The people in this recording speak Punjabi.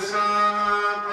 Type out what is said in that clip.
Listen.